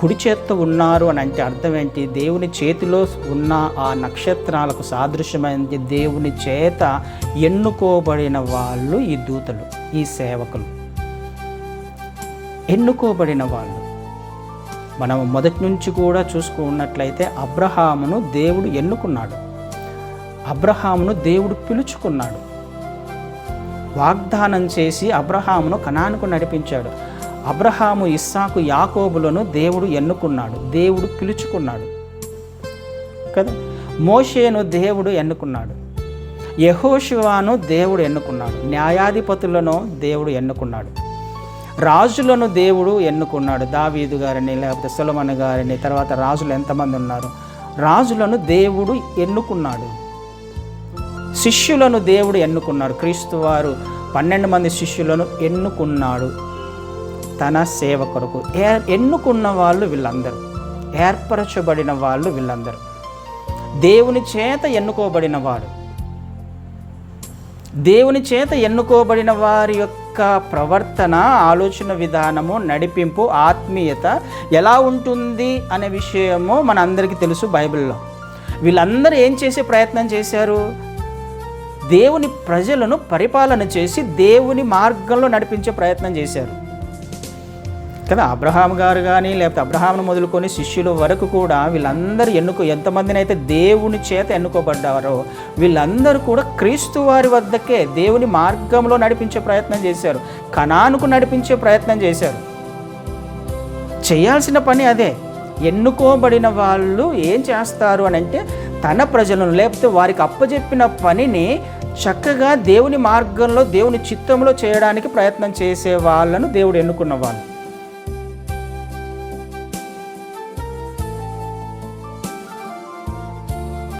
కుడి చేత్తో ఉన్నారు అని అంటే అర్థం ఏంటి? దేవుని చేతిలో ఉన్న ఆ నక్షత్రాలకు సాదృశ్యమైనది దేవుని చేత ఎన్నుకోబడిన వాళ్ళు ఈ దూతలు ఈ సేవకులు. ఎన్నుకోబడిన వాళ్ళు. మనం మొదటి నుంచి కూడా చూసుకున్నట్లయితే అబ్రహామును దేవుడు ఎన్నుకున్నాడు. అబ్రహామును దేవుడు పిలుచుకున్నాడు. వాగ్దానం చేసి అబ్రహామును కనానుకు నడిపించాడు. అబ్రహాము ఇస్సాకు యాకోబులను దేవుడు ఎన్నుకున్నాడు. దేవుడు పిలుచుకున్నాడు. కదా? మోషేను దేవుడు ఎన్నుకున్నాడు. యహోశివాను దేవుడు ఎన్నుకున్నాడు. న్యాయాధిపతులను దేవుడు ఎన్నుకున్నాడు. రాజులను దేవుడు ఎన్నుకున్నాడు. దావీదు గారిని లేకపోతే సులమన్ గారిని తర్వాత రాజులు ఎంతమంది ఉన్నారు? రాజులను దేవుడు ఎన్నుకున్నాడు. శిష్యులను దేవుడు ఎన్నుకున్నాడు. క్రీస్తు వారు పన్నెండు మంది శిష్యులను ఎన్నుకున్నాడు. తన సేవ కొరకు. ఎన్నుకున్న వాళ్ళు వీళ్ళందరూ. ఏర్పరచబడిన వాళ్ళు వీళ్ళందరూ. దేవుని చేత ఎన్నుకోబడిన వాడు దేవుని చేత ఎన్నుకోబడిన వారి యొక్క ప్రవర్తన ఆలోచన విధానము నడిపింపు ఆత్మీయత ఎలా ఉంటుంది అనే విషయము మన అందరికీ తెలుసు బైబిల్లో. వీళ్ళందరూ ఏం చేసే ప్రయత్నం చేశారు? దేవుని ప్రజలను పరిపాలన చేసి దేవుని మార్గంలో నడిపించే ప్రయత్నం చేశారు. కదా అబ్రహాం గారు కానీ లేకపోతే అబ్రహాంను మొదలుకొని శిష్యుల వరకు కూడా వీళ్ళందరూ ఎన్నుకో ఎంతమందినైతే దేవుని చేత ఎన్నుకోబడ్డారో వీళ్ళందరూ కూడా క్రీస్తు వారి వద్దకే దేవుని మార్గంలో నడిపించే ప్రయత్నం చేశారు. కణానుకు నడిపించే ప్రయత్నం చేశారు. చేయాల్సిన పని అదే. ఎన్నుకోబడిన వాళ్ళు ఏం చేస్తారు అని అంటే తన ప్రజలను లేకపోతే వారికి అప్పజెప్పిన పనిని చక్కగా దేవుని మార్గంలో దేవుని చిత్తంలో చేయడానికి ప్రయత్నం చేసే వాళ్ళను దేవుడు ఎన్నుకున్న వాళ్ళు.